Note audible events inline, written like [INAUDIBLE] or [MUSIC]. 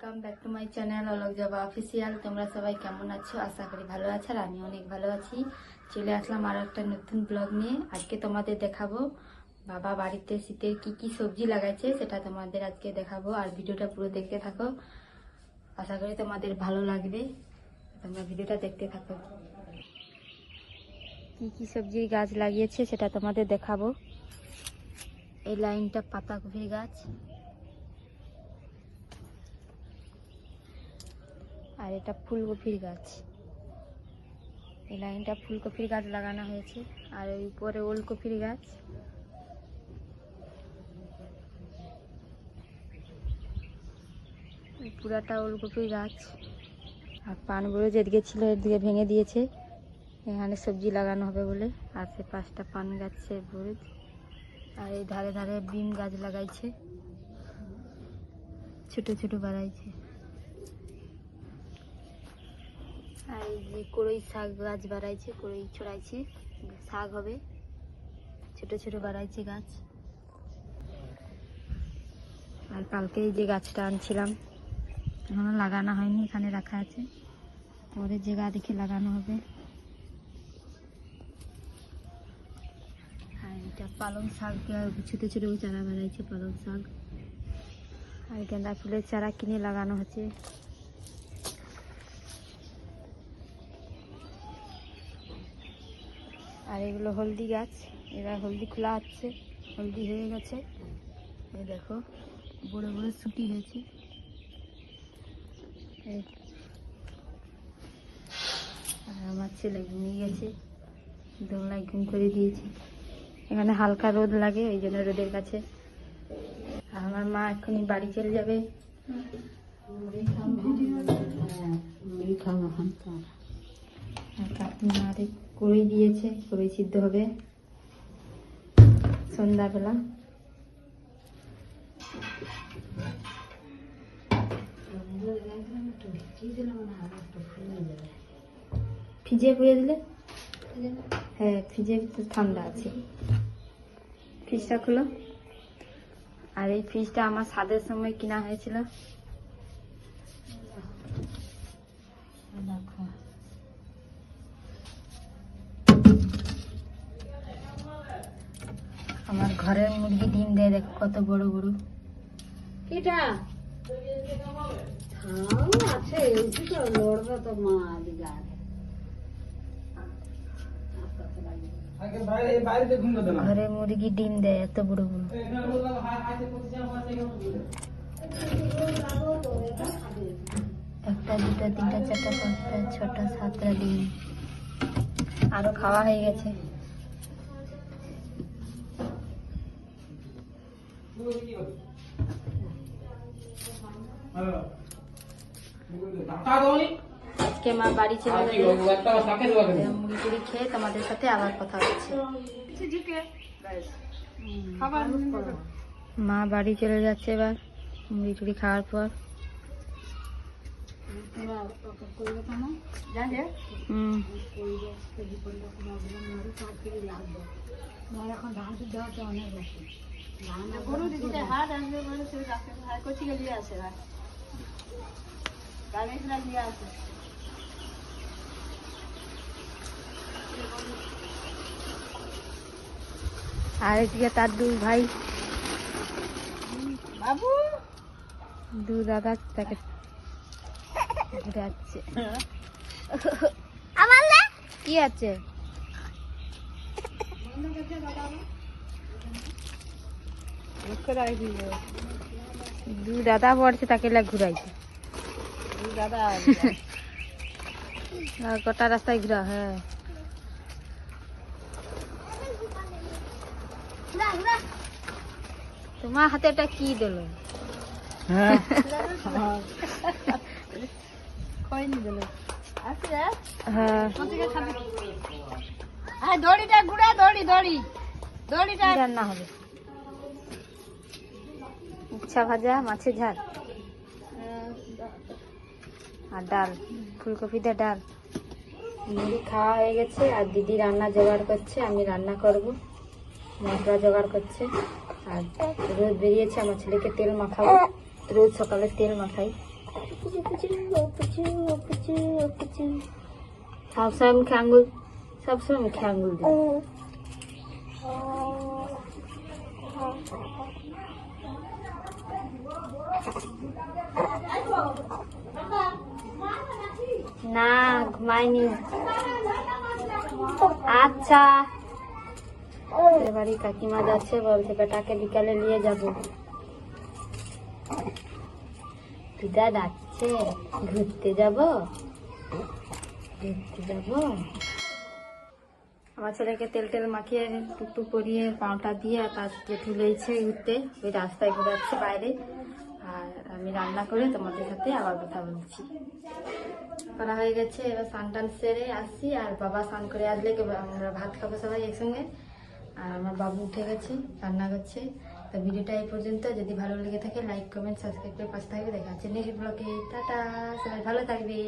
Welcome back to my channel Alok Joba official তোমরা সবাই কেমন আছো? আশা করি ভালো আছো আর আমি অনেক ভালো আছি। চলে আসলাম আরও একটা নতুন ব্লগ নিয়ে। আজকে তোমাদের দেখাবো বাবা বাড়িতে শীতের কি কি সবজি লাগাইছে, সেটা তোমাদের আজকে দেখাবো। আর ভিডিওটা পুরো দেখতে থাকো। আশা করি তোমাদের ভালো লাগবে। তোমরা ভিডিওটা দেখতে থাকো। কি কি সবজির গাছ লাগিয়েছে, সেটা তোমাদের দেখাবো। এই লাইনটা পাতাকপির গাছ। আর এটা ফুলকপির গাছ। এই লাইনটা ফুলকপির গাছ লাগানো হয়েছে। আর ওই উপরে ওলকপির গাছ। পুরাটা ওলকপির গাছ। আর পান বড় যেদিকে ছিল এদিকে ভেঙে দিয়েছে। এখানে সবজি লাগানো হবে বলে। আর সে পাঁচটা পান গাছে বরুজ আর এই ধারে ধারে বিম গাছ লাগাইছে। ছোট ছোট বাড়াইছে। আর এই যে কড়ই শাক গাছ বাড়াইছে, কড়ই ছড়াইছে, শাক হবে। ছোট ছোট বাড়াইছে গাছ। আর কালকে যে গাছটা আনছিলাম, এখনও লাগানো হয়নি, এখানে রাখা আছে। পরে জায়গা দেখে লাগানো হবে। আর এটা পালং শাক, ছোটো ছোটো চারা বাড়াইছে পালং শাক। আর গেঁদা ফুলের চারা কিনে লাগানো হচ্ছে। আর এগুলো হলদি গাছ। এরা হলদি খোলা হচ্ছে হলদি হয়ে গেছে। এই দেখো বড় বড় ছুটি হয়েছে। আর আমার ছেলে ঘুমিয়ে গেছে দোলনায় ঘুম করে দিয়েছে। এখানে হালকা রোদ লাগে ওই জন্য রোদের কাছে। আর আমার মা এক্ষুনি বাড়ি চলে যাবে। আর কাকিমা আরে কড়ই দিয়েছে, কড়ই সিদ্ধ হবে। সন্ধ্যাবেলা। ফ্রিজে পুড়ে দিলে? হ্যাঁ ফ্রিজে তো ঠান্ডা আছে। ফ্রিজটা খুলো। আর এই ফ্রিজটা আমার স্বাদের সময় কিনা হয়েছিল দেখো আমার ঘরের মুরগি ডিম দেয় দেখো কত বড় বড়। এটা আছে লড়বে তো মা ঘরে মুরগি ডিম দেয় এত বড় বড়। একটা দুটা তিনটা চারটা পাঁচটা ছটা সাতটা ডিম। আরও খাওয়া হয়ে গেছে। আজকে মা বাড়ি চলে মুড়ি টুড়ি খেয়ে তোমাদের সাথে আবার কথা হচ্ছে। মা বাড়ি চলে যাচ্ছে এবার মুড়ি টুড়ি খাওয়ার পর। এখন ধান অনেক বেশি গরু দিদিটা হাট আসবে বলে সে রাস্তা হাট করছি গেলে আসে না গাড়ি ফেরা আসে আর এদিকে তার দুই ভাই। বাবু। দু দাদা তাকে ঘুরাচ্ছে কি আছে? দু দাদা পড়ছে তাকে লা ঘুরাইছে। দাদা গোটা রাস্তায় ঘুরা হ্যাঁ। তোমার হাতে এটা কি দিল? [LAUGHS] কইনি দিল। আছে? হ্যাঁ। খাবি? হ্যাঁ দড়িটা ঘুরা দড়ি দড়ি। দড়িটা রান্না হবে। উচ্ছা ভাজা মাছের ঝাল। আর ডাল ফুলকপিতে ডাল। মুড়ি খাওয়া হয়ে গেছে আর দিদি রান্না জোগাড় করছে আমি রান্না করব। মশলা জোগাড় করছে। আর রোদ বেরিয়েছে আমার ছেলেকে তেল মাখাবো। রোজ সকালে তেল মাখাই। সবসময় মুখে আঙ্গুল সবসময় মুখে আঙ্গুল দিই না ঘুমায়নি আচ্ছা। বাড়ি কাকিমা যাচ্ছে, বলছে, বেটাকে বিকালে নিয়ে যাব। দিদা ডাকছে, ঘুরতে যাব। ঘুরতে যাব। আমার ছেলেকে তেল টেল মাখিয়ে, টুকটুক করিয়ে, পাউটা দিয়ে তার জেঠু লেগেছে ঘুরতে। ওই রাস্তায় ঘুরাচ্ছে বাইরে। আর আমি রান্না করে তোমাদের সাথে আবার কথা বলছি। করা হয়ে গেছে। এবার স্নান টান সেরে আসছি আর বাবা স্নান করে আসলে আমরা ভাত খাব সবাই একসঙ্গে। আর আমার বাবু উঠে গেছে, রান্না করছে। তো ভিডিওটা এই পর্যন্ত। যদি ভালো লেগে থাকে লাইক কমেন্ট সাবস্ক্রাইব করে পাশে থাকবে। দেখা হচ্ছে নেক্সট ব্লগে। টাটা! সবাই ভালো থাকবে।